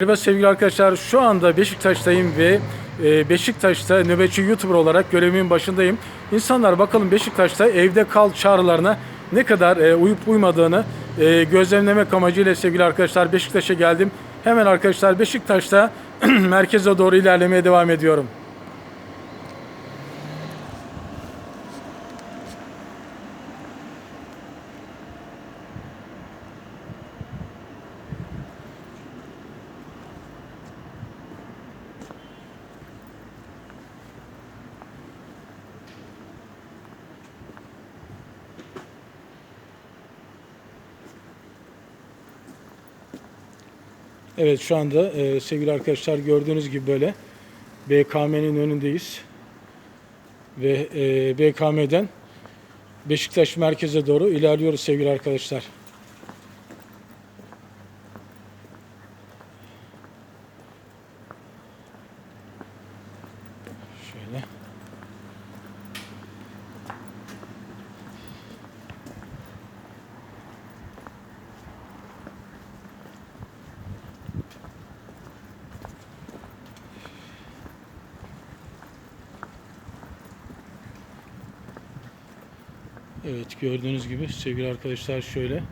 Merhaba sevgili arkadaşlar. Şu anda Beşiktaş'tayım ve e, Beşiktaş'ta nöbetçi YouTuber olarak görevimin başındayım. İnsanlar bakalım Beşiktaş'ta evde kal çağrılarına ne kadar e, uyup uymadığını e, gözlemlemek amacıyla sevgili arkadaşlar Beşiktaş'a geldim. Hemen arkadaşlar Beşiktaş'ta merkeze doğru ilerlemeye devam ediyorum. Evet şu anda e, sevgili arkadaşlar gördüğünüz gibi böyle BKM'nin önündeyiz. Ve e, BKM'den Beşiktaş merkeze doğru ilerliyoruz sevgili arkadaşlar. Şöyle. Evet gördüğünüz gibi sevgili arkadaşlar şöyle.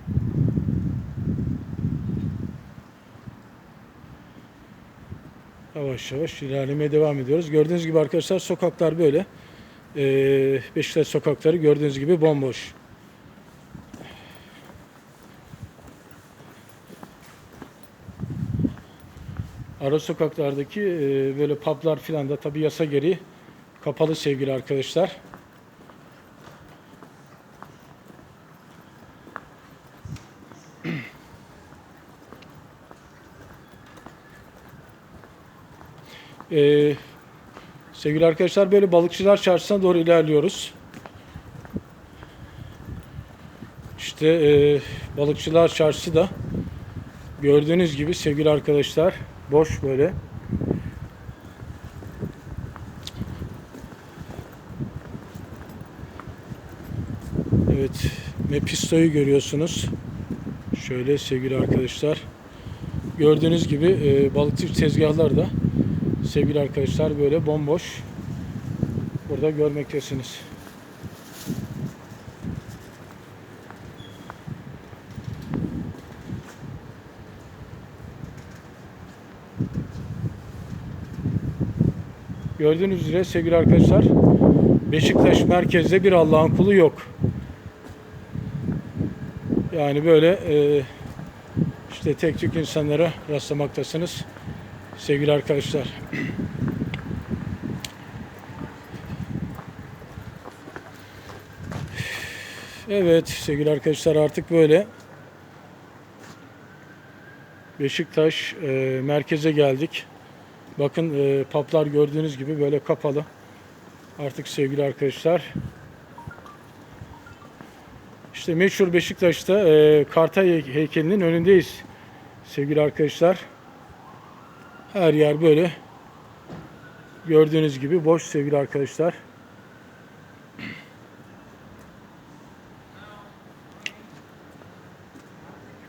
Yavaş yavaş ilerlemeye devam ediyoruz. Gördüğünüz gibi arkadaşlar sokaklar böyle. Ee, Beşiktaş sokakları gördüğünüz gibi bomboş. Ara sokaklardaki e, böyle publar filan da tabi yasa gereği kapalı sevgili arkadaşlar. Ee, sevgili arkadaşlar böyle balıkçılar çarşısına doğru ilerliyoruz. İşte e, balıkçılar çarşısı da gördüğünüz gibi sevgili arkadaşlar boş böyle. Evet, Mepisto'yu görüyorsunuz. Şöyle sevgili arkadaşlar. Gördüğünüz gibi e, balıkçı tezgahlar da sevgili arkadaşlar böyle bomboş. Burada görmektesiniz. Gördüğünüz üzere sevgili arkadaşlar Beşiktaş merkezde bir Allah'ın kulu yok. Yani böyle e, işte tek tük insanlara rastlamaktasınız sevgili arkadaşlar. Evet sevgili arkadaşlar artık böyle Beşiktaş e, merkeze geldik. Bakın e, paplar gördüğünüz gibi böyle kapalı. Artık sevgili arkadaşlar. İşte meşhur Beşiktaş'ta e, Kartal heykelinin önündeyiz. Sevgili arkadaşlar. Her yer böyle. Gördüğünüz gibi boş sevgili arkadaşlar.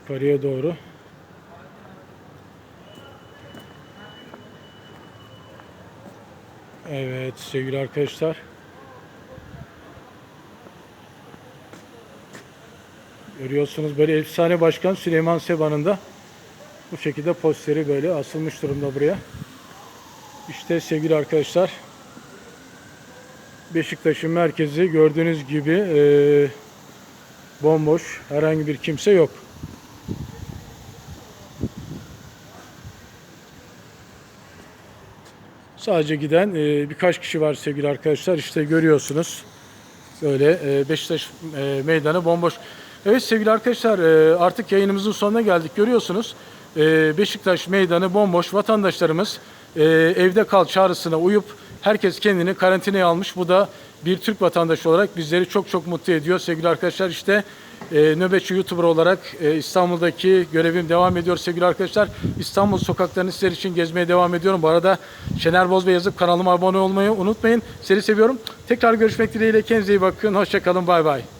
Yukarıya doğru. Evet sevgili arkadaşlar. Görüyorsunuz böyle efsane başkan Süleyman Seba'nın da bu şekilde posteri böyle asılmış durumda buraya. İşte sevgili arkadaşlar Beşiktaş'ın merkezi gördüğünüz gibi e, bomboş. Herhangi bir kimse yok. Sadece giden e, birkaç kişi var sevgili arkadaşlar. İşte görüyorsunuz. Böyle e, Beşiktaş e, meydanı bomboş. Evet sevgili arkadaşlar e, artık yayınımızın sonuna geldik. Görüyorsunuz e, Beşiktaş meydanı bomboş. Vatandaşlarımız e, evde kal çağrısına uyup herkes kendini karantinaya almış. Bu da bir Türk vatandaşı olarak bizleri çok çok mutlu ediyor. Sevgili arkadaşlar işte e, nöbetçi YouTuber olarak e, İstanbul'daki görevim devam ediyor sevgili arkadaşlar. İstanbul sokaklarını sizler için gezmeye devam ediyorum. Bu arada Şener Boz Bey yazıp kanalıma abone olmayı unutmayın. Seni seviyorum. Tekrar görüşmek dileğiyle. Kendinize iyi bakın. Hoşçakalın. Bay bay.